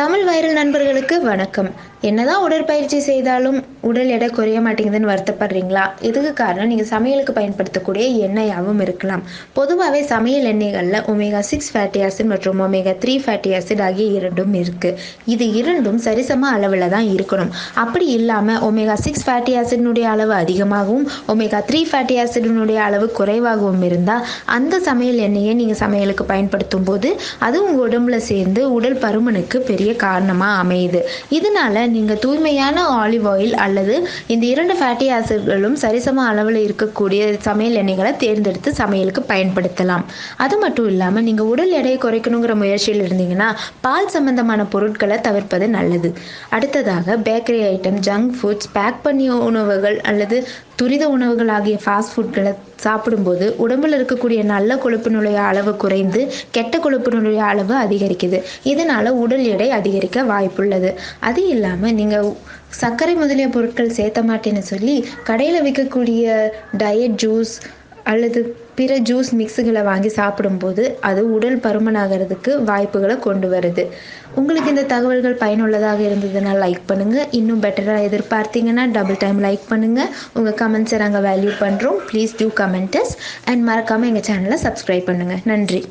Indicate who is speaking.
Speaker 1: Tamil viral நண்பர்களுக்கு வணக்கம். என்னதான் உடற்பயிற்சி செய்தாலும் உடல் எடை குறைய மாட்டேங்குதுன்னு வருத்தப்படுறீங்களா? இதுக்கு காரணம் நீங்கள் சமையலுக்கு பயன்படுத்தக்கூடிய எண்ணெயாகவும் இருக்கலாம். பொதுவாகவே சமையல் எண்ணெய்களில் ஒமேகா சிக்ஸ் ஃபேட்டி ஆசிட் மற்றும் ஒமேகா த்ரீ ஃபேட்டி ஆசிட் ஆகிய இரண்டும் இருக்குது இது இரண்டும் சரிசம அளவில் தான் இருக்கணும். அப்படி இல்லாமல் ஒமேகா சிக்ஸ் ஃபேட்டி ஆசிட்னுடைய அளவு அதிகமாகவும் ஒமேகா த்ரீ ஃபேட்டி ஆசிடினுடைய அளவு குறைவாகவும் இருந்தால் அந்த சமையல் எண்ணெயை நீங்கள் சமையலுக்கு பயன்படுத்தும் போது அது உங்கள் உடம்புல சேர்ந்து உடல் பருமனுக்கு பெரிய காரணமாக அமையுது. இதனால நீங்கள் தூய்மையான ஆலிவ் ஆயில் அல்லது இந்த இரண்டு ஃபேட்டி ஆசிட்களும் சரிசம அளவில் இருக்கக்கூடிய சமையல் எண்ணெய்களை தேர்ந்தெடுத்து சமையலுக்கு பயன்படுத்தலாம். அது மட்டும் இல்லாமல் நீங்கள் உடல் எடையை குறைக்கணுங்கிற முயற்சியில் இருந்தீங்கன்னா பால் சம்பந்தமான பொருட்களை தவிர்ப்பது நல்லது. அடுத்ததாக bakery item junk foods pack பண்ணிய உணவுகள் அல்லது துரித உணவுகள் ஆகிய ஃபாஸ்ட் ஃபுட்களை சாப்பிடும்போது உடம்பில் இருக்கக்கூடிய நல்ல கொழுப்பினுடைய அளவு குறைந்து கெட்ட கொழுப்பினுடைய அளவு அதிகரிக்குது. இதனால் உடல் எடை அதிகரிக்க வாய்ப்புள்ளது. அது இல்லாமல் நீங்கள் சர்க்கரை முதலிய பொருட்கள் சேர்த்த மாட்டேன்னு சொல்லி கடையில் விற்கக்கூடிய டயட் ஜூஸ் அல்லது பிற ஜூஸ் மிக்ஸுகளை வாங்கி சாப்பிடும்போது அது உடல் பருமனாகிறதுக்கு வாய்ப்புகளை கொண்டு வருது. உங்களுக்கு இந்த தகவல்கள் பயனுள்ளதாக இருந்ததுன்னா லைக் பண்ணுங்கள் இன்னும் பெட்டராக எதிர்பார்த்தீங்கன்னா டபுள் டைம் லைக் பண்ணுங்கள் உங்கள் கமெண்ட்ஸை நாங்கள் வேல்யூ பண்ணுறோம் ப்ளீஸ் டூ கமெண்டஸ் அண்ட் மறக்காமல் எங்கள் சேனலை சப்ஸ்கிரைப் பண்ணுங்கள் நன்றி.